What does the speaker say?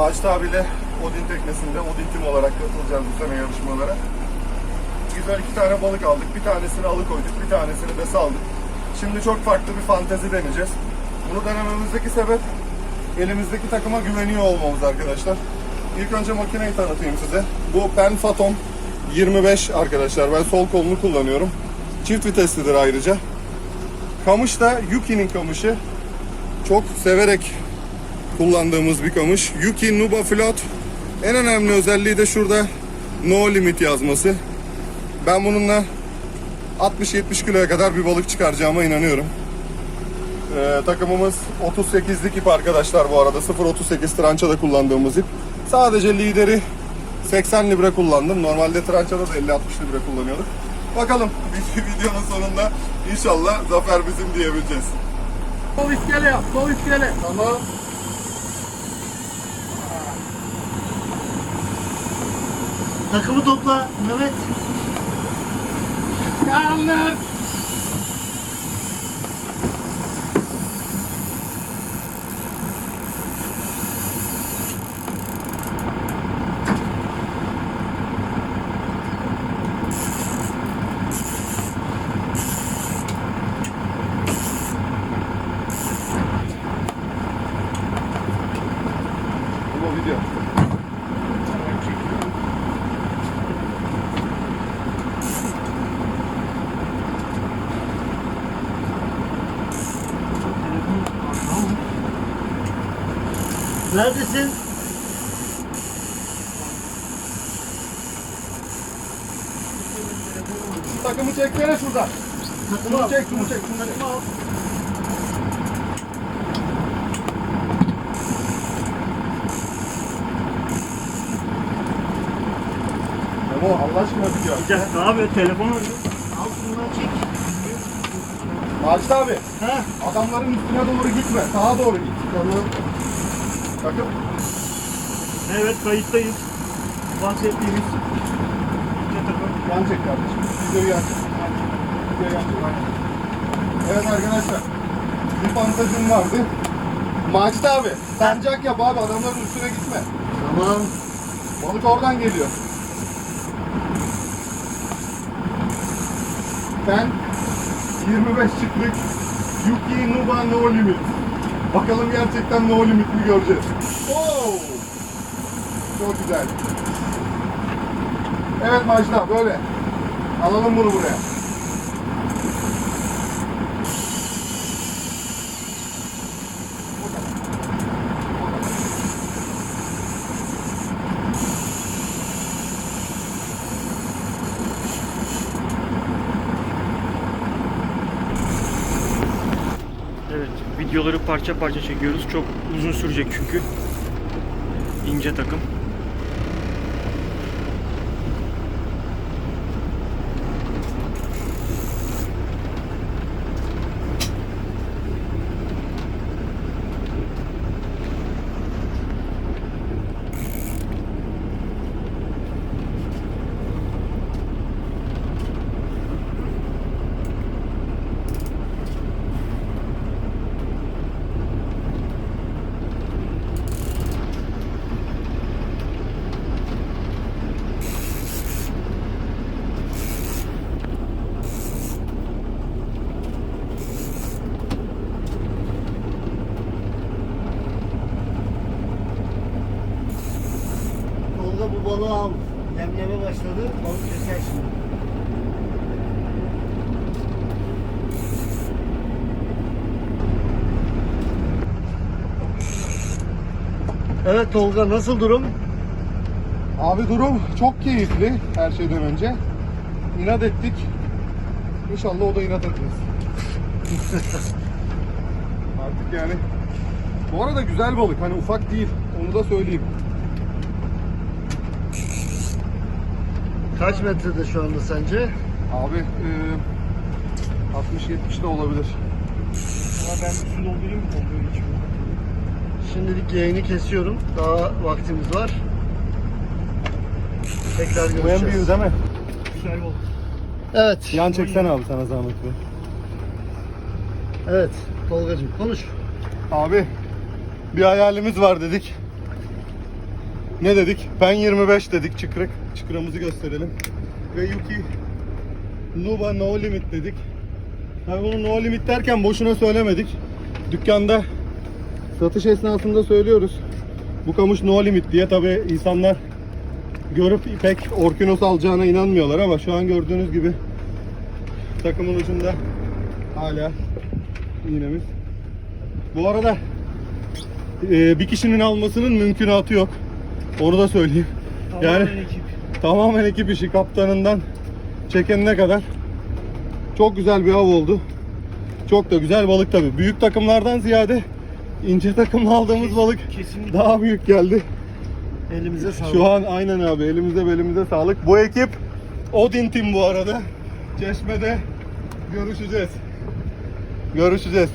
abiyle Odin teknesinde Odin Team olarak katılacağız bu sene yarışmalara. Güzel iki tane balık aldık. Bir tanesini alıkoyduk, bir tanesini de saldık. Şimdi çok farklı bir fantezi deneyeceğiz. Bunu denememizdeki sebep elimizdeki takıma güveniyor olmamız arkadaşlar. İlk önce makineyi tanıtayım size. Bu Pen Phantom 25 arkadaşlar. Ben sol kolunu kullanıyorum. Çift viteslidir ayrıca. Kamış da Yuki'nin kamışı. Çok severek kullandığımız bir kamış. Yuki Nuba Float. En önemli özelliği de şurada No Limit yazması. Ben bununla 60-70 kiloya kadar bir balık çıkaracağıma inanıyorum. Ee, takımımız 38'lik ip arkadaşlar bu arada. 0.38 trançada kullandığımız ip. Sadece lideri 80 libra kullandım. Normalde trançada da 50-60 libra kullanıyorduk. Bakalım videonun sonunda inşallah zafer bizim diyebileceğiz. Sol iskele yap, sol iskele. Tamam. Takımı topla Mehmet. Karanlık. Bu video. Neredesin? Takımı çeksene şuradan. Takımı Şunu çek, şunu çek, şunu çek. Memo Allah aşkına video. Bir dakika abi telefonu. Al şundan çek. Macit abi, Ha? adamların üstüne doğru gitme, sağa doğru git. Tamam. Takım. Evet kayıttayız. Bahsettiğimiz. Ne takım? Yan çek kardeşim. Videoyu yan çek. Videoyu yan çek. Evet arkadaşlar. Bir fantezim vardı. Macit abi, sancak yap abi, adamların üstüne gitme. Tamam. Balık oradan geliyor. Ben 25 çıktık. Yuki Nuba No Limit. Bakalım gerçekten No Limit mi göreceğiz. Oo! Çok güzel. Evet Majda böyle. Alalım bunu buraya. Evet, videoları parça parça çekiyoruz. Çok uzun sürecek çünkü. İnce takım. Tolga bu balığı al. Demleme başladı. Balık keser şimdi. Evet Tolga nasıl durum? Abi durum çok keyifli her şeyden önce. İnat ettik. İnşallah o da inat etmez. Artık yani. Bu arada güzel balık. Hani ufak değil. Onu da söyleyeyim. Kaç metrede şu anda sence? Abi e, 60-70 de olabilir. Ama ben bir su doldurayım mı içime? Şimdilik yayını kesiyorum. Daha vaktimiz var. Tekrar Bu en görüşeceğiz. büyüğü değil mi? Güzel oldu. Evet. Yan çeksene abi sana zahmet be. Evet. Tolgacığım konuş. Abi bir hayalimiz var dedik. Ne dedik? Ben 25 dedik çıkrık. Çıkrığımızı gösterelim. Ve Yuki Nuba No Limit dedik. Tabii bunu No Limit derken boşuna söylemedik. Dükkanda satış esnasında söylüyoruz. Bu kamış No Limit diye tabii insanlar görüp pek Orkinos alacağına inanmıyorlar ama şu an gördüğünüz gibi takımın ucunda hala iğnemiz. Bu arada e, bir kişinin almasının mümkünatı yok. Onu da söyleyeyim. Yani Tamamen ekip. tamamen ekip işi kaptanından çekenine kadar çok güzel bir av oldu. Çok da güzel balık tabii. Büyük takımlardan ziyade ince takımla aldığımız balık Kesinlikle. daha büyük geldi. Elimize sağlık. Şu an aynen abi elimize belimize sağlık. Bu ekip Odin Team bu arada. Çeşme'de görüşeceğiz. Görüşeceğiz.